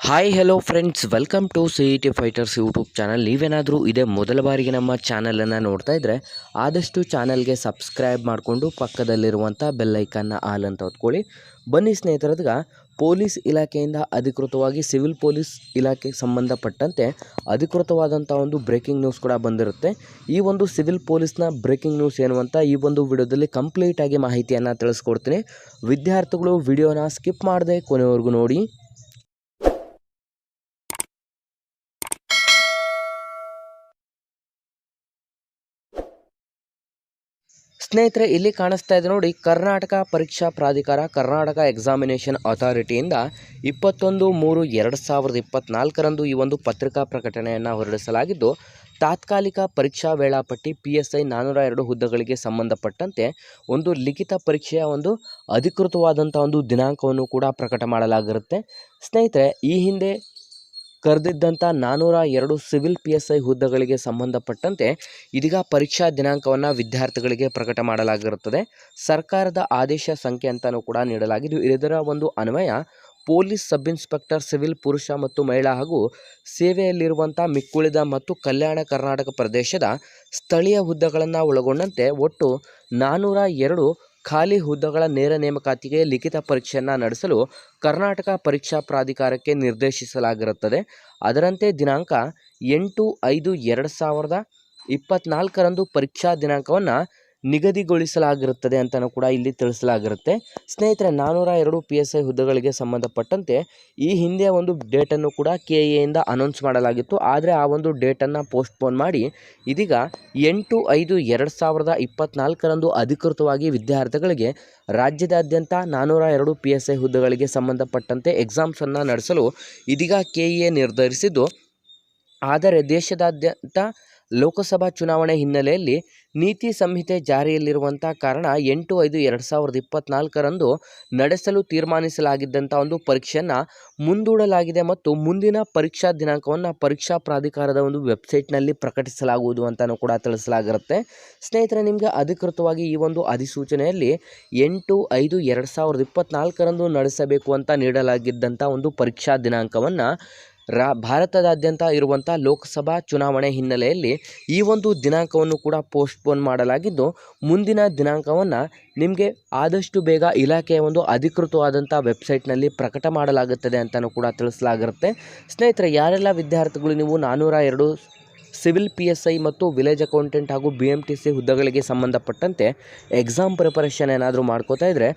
Hi hello friends welcome to C E T fighters YouTube channel ನೀವೇನಾದರೂ ಇದೇ ಮೊದಲ ಬಾರಿಗೆ ನಮ್ಮ ಚಾನಲನ್ನು ನೋಡ್ತಾ ಇದ್ದರೆ ಆದಷ್ಟು ಚಾನಲ್ಗೆ ಸಬ್ಸ್ಕ್ರೈಬ್ ಮಾಡಿಕೊಂಡು ಪಕ್ಕದಲ್ಲಿರುವಂಥ ಬೆಲ್ಲೈಕನ್ನ ಆಲ್ ಅಂತ ಹೊತ್ಕೊಳ್ಳಿ. ಬನ್ನಿ ಸ್ನೇಹಿತರದ್ಗ, ಪೊಲೀಸ್ ಇಲಾಖೆಯಿಂದ ಅಧಿಕೃತವಾಗಿ ಸಿವಿಲ್ ಪೊಲೀಸ್ ಇಲಾಖೆಗೆ ಸಂಬಂಧಪಟ್ಟಂತೆ ಅಧಿಕೃತವಾದಂಥ ಒಂದು ಬ್ರೇಕಿಂಗ್ ನ್ಯೂಸ್ ಕೂಡ ಬಂದಿರುತ್ತೆ. ಈ ಒಂದು ಸಿವಿಲ್ ಪೊಲೀಸ್ನ ಬ್ರೇಕಿಂಗ್ ನ್ಯೂಸ್ ಏನು ಅಂತ ಈ ಒಂದು ವಿಡಿಯೋದಲ್ಲಿ ಕಂಪ್ಲೀಟಾಗಿ ಮಾಹಿತಿಯನ್ನು ತಿಳಿಸ್ಕೊಡ್ತೀನಿ. ವಿದ್ಯಾರ್ಥಿಗಳು ವಿಡಿಯೋನ ಸ್ಕಿಪ್ ಮಾಡದೆ ಕೊನೆವರೆಗೂ ನೋಡಿ. ಸ್ನೇಹಿತರೆ, ಇಲ್ಲಿ ಕಾಣಿಸ್ತಾ ಇದೆ ನೋಡಿ, ಕರ್ನಾಟಕ ಪರೀಕ್ಷಾ ಪ್ರಾಧಿಕಾರ, ಕರ್ನಾಟಕ ಎಕ್ಸಾಮಿನೇಷನ್ ಅಥಾರಿಟಿಯಿಂದ ಇಪ್ಪತ್ತೊಂದು ಮೂರು ಎರಡು ಸಾವಿರದ ಇಪ್ಪತ್ತ್ನಾಲ್ಕರಂದು ಈ ಒಂದು ಪತ್ರಿಕಾ ಪ್ರಕಟಣೆಯನ್ನು ಹೊರಡಿಸಲಾಗಿದ್ದು, ತಾತ್ಕಾಲಿಕ ಪರೀಕ್ಷಾ ವೇಳಾಪಟ್ಟಿ ಪಿ ಎಸ್ ಐ ನಾನ್ನೂರ ಎರಡು ಹುದ್ದೆಗಳಿಗೆ ಸಂಬಂಧಪಟ್ಟಂತೆ ಒಂದು ಲಿಖಿತ ಪರೀಕ್ಷೆಯ ಒಂದು ಅಧಿಕೃತವಾದಂಥ ಒಂದು ದಿನಾಂಕವನ್ನು ಕೂಡ ಪ್ರಕಟ ಮಾಡಲಾಗಿರುತ್ತೆ. ಸ್ನೇಹಿತರೆ, ಈ ಹಿಂದೆ ಕರೆದಿದ್ದಂಥ ನಾನ್ನೂರ ಎರಡು ಸಿವಿಲ್ ಪಿ ಎಸ್ ಐ ಹುದ್ದೆಗಳಿಗೆ ಸಂಬಂಧಪಟ್ಟಂತೆ ಇದೀಗ ಪರೀಕ್ಷಾ ದಿನಾಂಕವನ್ನು ವಿದ್ಯಾರ್ಥಿಗಳಿಗೆ ಪ್ರಕಟ ಮಾಡಲಾಗಿರುತ್ತದೆ. ಸರ್ಕಾರದ ಆದೇಶ ಸಂಖ್ಯೆ ಅಂತಲೂ ಕೂಡ ನೀಡಲಾಗಿದ್ದು, ಇದರ ಒಂದು ಅನ್ವಯ ಪೊಲೀಸ್ ಸಬ್ ಇನ್ಸ್ಪೆಕ್ಟರ್ ಸಿವಿಲ್ ಪುರುಷ ಮತ್ತು ಮಹಿಳಾ ಹಾಗೂ ಸೇವೆಯಲ್ಲಿರುವಂಥ ಮಿಕ್ಕುಳಿದ ಮತ್ತು ಕಲ್ಯಾಣ ಕರ್ನಾಟಕ ಪ್ರದೇಶದ ಸ್ಥಳೀಯ ಹುದ್ದೆಗಳನ್ನು ಒಳಗೊಂಡಂತೆ ಒಟ್ಟು ನಾನ್ನೂರ ಎರಡು ಖಾಲಿ ಹುದ್ದೆಗಳ ನೇರ ನೇಮಕಾತಿಗೆ ಲಿಖಿತ ಪರೀಕ್ಷೆಯನ್ನು ನಡೆಸಲು ಕರ್ನಾಟಕ ಪರೀಕ್ಷಾ ಪ್ರಾಧಿಕಾರಕ್ಕೆ ನಿರ್ದೇಶಿಸಲಾಗಿರುತ್ತದೆ. ಅದರಂತೆ ದಿನಾಂಕ ಎಂಟು ಐದು ಎರಡು ಸಾವಿರದ ಇಪ್ಪತ್ತ್ನಾಲ್ಕರಂದು ಪರೀಕ್ಷಾ ದಿನಾಂಕವನ್ನು ನಿಗದಿಗೊಳಿಸಲಾಗಿರುತ್ತದೆ ಅಂತಲೂ ಕೂಡ ಇಲ್ಲಿ ತಿಳಿಸಲಾಗಿರುತ್ತೆ. ಸ್ನೇಹಿತರೆ ನಾನ್ನೂರ ಎರಡು ಪಿ ಎಸ್ ಐ ಹುದ್ದೆಗಳಿಗೆ ಸಂಬಂಧಪಟ್ಟಂತೆ ಈ ಹಿಂದೆ ಒಂದು ಡೇಟನ್ನು ಕೂಡ ಕೆ ಎಯಿಂದ ಅನೌನ್ಸ್ ಮಾಡಲಾಗಿತ್ತು. ಆದರೆ ಆ ಒಂದು ಡೇಟನ್ನು ಪೋಸ್ಟ್ಪೋನ್ ಮಾಡಿ ಇದೀಗ ಎಂಟು ಐದು ಎರಡು ಸಾವಿರದ ಇಪ್ಪತ್ತ್ನಾಲ್ಕರಂದು ಅಧಿಕೃತವಾಗಿ ವಿದ್ಯಾರ್ಥಿಗಳಿಗೆ ರಾಜ್ಯದಾದ್ಯಂತ ನಾನ್ನೂರ ಎರಡು ಪಿ ಎಸ್ ಐ ಹುದ್ದೆಗಳಿಗೆ ಸಂಬಂಧಪಟ್ಟಂತೆ ಎಕ್ಸಾಮ್ಸನ್ನು ನಡೆಸಲು ಇದೀಗ ಕೆ ಎ ನಿರ್ಧರಿಸಿದ್ದು. ಆದರೆ ದೇಶದಾದ್ಯಂತ ಲೋಕಸಭಾ ಚುನಾವಣೆ ಹಿನ್ನೆಲೆಯಲ್ಲಿ ನೀತಿ ಸಂಹಿತೆ ಜಾರಿಯಲ್ಲಿರುವಂಥ ಕಾರಣ ಎಂಟು ಐದು ಎರಡು ಸಾವಿರದ ಇಪ್ಪತ್ತ್ನಾಲ್ಕರಂದು ನಡೆಸಲು ತೀರ್ಮಾನಿಸಲಾಗಿದ್ದಂಥ ಒಂದು ಪರೀಕ್ಷೆಯನ್ನು ಮುಂದೂಡಲಾಗಿದೆ ಮತ್ತು ಮುಂದಿನ ಪರೀಕ್ಷಾ ದಿನಾಂಕವನ್ನು ಪರೀಕ್ಷಾ ಪ್ರಾಧಿಕಾರದ ಒಂದು ವೆಬ್ಸೈಟ್ನಲ್ಲಿ ಪ್ರಕಟಿಸಲಾಗುವುದು ಅಂತಲೂ ಕೂಡ ತಿಳಿಸಲಾಗಿರುತ್ತೆ. ಸ್ನೇಹಿತರೆ, ನಿಮಗೆ ಅಧಿಕೃತವಾಗಿ ಈ ಒಂದು ಅಧಿಸೂಚನೆಯಲ್ಲಿ ಎಂಟು ಐದು ಎರಡು ಸಾವಿರದ ಇಪ್ಪತ್ನಾಲ್ಕರಂದು ನಡೆಸಬೇಕು ಅಂತ ನೀಡಲಾಗಿದ್ದಂಥ ಒಂದು ಪರೀಕ್ಷಾ ದಿನಾಂಕವನ್ನು ರಾ ಭಾರತದಾದ್ಯಂತ ಇರುವಂಥ ಲೋಕಸಭಾ ಚುನಾವಣೆ ಹಿನ್ನೆಲೆಯಲ್ಲಿ ಈ ಒಂದು ದಿನಾಂಕವನ್ನು ಕೂಡ ಪೋಸ್ಟ್ಪೋನ್ ಮಾಡಲಾಗಿದ್ದು, ಮುಂದಿನ ದಿನಾಂಕವನ್ನು ನಿಮಗೆ ಆದಷ್ಟು ಬೇಗ ಇಲಾಖೆಯ ಒಂದು ಅಧಿಕೃತವಾದಂಥ ವೆಬ್ಸೈಟ್ನಲ್ಲಿ ಪ್ರಕಟ ಮಾಡಲಾಗುತ್ತದೆ ಅಂತಲೂ ಕೂಡ ತಿಳಿಸಲಾಗಿರುತ್ತೆ. ಸ್ನೇಹಿತರೆ, ಯಾರೆಲ್ಲ ವಿದ್ಯಾರ್ಥಿಗಳು ನೀವು ನಾನ್ನೂರ ಎರಡು ಸಿವಿಲ್ ಪಿ ಎಸ್ ಐ ಮತ್ತು ವಿಲೇಜ್ ಅಕೌಂಟೆಂಟ್ ಹಾಗೂ ಬಿ ಎಂ ಸಿ ಹುದ್ದೆಗಳಿಗೆ ಸಂಬಂಧಪಟ್ಟಂತೆ ಎಕ್ಸಾಮ್ ಪ್ರಿಪರೇಷನ್ ಏನಾದರೂ ಮಾಡ್ಕೋತಾ ಇದ್ದರೆ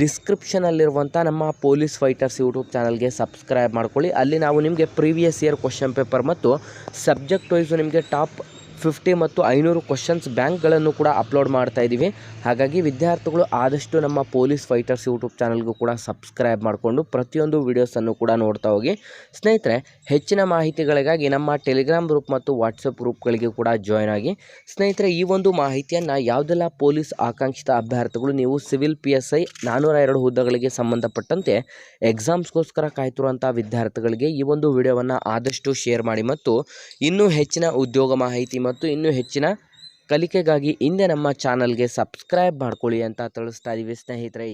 ಡಿಸ್ಕ್ರಿಪ್ಷನಲ್ಲಿರುವಂಥ ನಮ್ಮ ಪೊಲೀಸ್ ಫೈಟರ್ಸ್ ಯೂಟ್ಯೂಬ್ ಚಾನಲ್ಗೆ ಸಬ್ಸ್ಕ್ರೈಬ್ ಮಾಡ್ಕೊಳ್ಳಿ. ಅಲ್ಲಿ ನಾವು ನಿಮಗೆ ಪ್ರೀವಿಯಸ್ ಇಯರ್ ಕ್ವಶನ್ ಪೇಪರ್ ಮತ್ತು ಸಬ್ಜೆಕ್ಟ್ ವೈಸು ನಿಮಗೆ ಟಾಪ್ ಫಿಫ್ಟಿ ಮತ್ತು ಐನೂರು ಕ್ವಶನ್ಸ್ ಬ್ಯಾಂಕ್ಗಳನ್ನು ಕೂಡ ಅಪ್ಲೋಡ್ ಮಾಡ್ತಾ ಇದ್ದೀವಿ ಹಾಗಾಗಿ ವಿದ್ಯಾರ್ಥಿಗಳು ಆದಷ್ಟು ನಮ್ಮ ಪೊಲೀಸ್ ಫೈಟರ್ಸ್ ಯೂಟ್ಯೂಬ್ ಚಾನಲ್ಗೂ ಕೂಡ ಸಬ್ಸ್ಕ್ರೈಬ್ ಮಾಡಿಕೊಂಡು ಪ್ರತಿಯೊಂದು ವೀಡಿಯೋಸನ್ನು ಕೂಡ ನೋಡ್ತಾ ಹೋಗಿ. ಸ್ನೇಹಿತರೆ, ಹೆಚ್ಚಿನ ಮಾಹಿತಿಗಳಿಗಾಗಿ ನಮ್ಮ ಟೆಲಿಗ್ರಾಮ್ ಗ್ರೂಪ್ ಮತ್ತು ವಾಟ್ಸಪ್ ಗ್ರೂಪ್ಗಳಿಗೆ ಕೂಡ ಜಾಯ್ನ್ ಆಗಿ. ಸ್ನೇಹಿತರೆ, ಈ ಒಂದು ಮಾಹಿತಿಯನ್ನು ಯಾವುದೆಲ್ಲ ಪೊಲೀಸ್ ಆಕಾಂಕ್ಷಿತ ಅಭ್ಯರ್ಥಿಗಳು, ನೀವು ಸಿವಿಲ್ ಪಿ ಎಸ್ ಐ ನಾನ್ನೂರ ಎರಡು ಹುದ್ದೆಗಳಿಗೆ ಸಂಬಂಧಪಟ್ಟಂತೆ ಎಕ್ಸಾಮ್ಸ್ಗೋಸ್ಕರ ಕಾಯ್ತಿರುವಂಥ ವಿದ್ಯಾರ್ಥಿಗಳಿಗೆ ಈ ಒಂದು ವಿಡಿಯೋವನ್ನು ಆದಷ್ಟು ಶೇರ್ ಮಾಡಿ ಮತ್ತು ಇನ್ನೂ ಹೆಚ್ಚಿನ ಉದ್ಯೋಗ ಮಾಹಿತಿ ಮತ್ತು ಇನ್ನೂ ಹೆಚ್ಚಿನ ಕಲಿಕೆಗಾಗಿ ಹಿಂದೆ ನಮ್ಮ ಚಾನಲ್ಗೆ ಸಬ್ಸ್ಕ್ರೈಬ್ ಮಾಡ್ಕೊಳ್ಳಿ ಅಂತ ತಿಳಿಸ್ತಾ ಇದ್ದೀವಿ ಸ್ನೇಹಿತರೆ.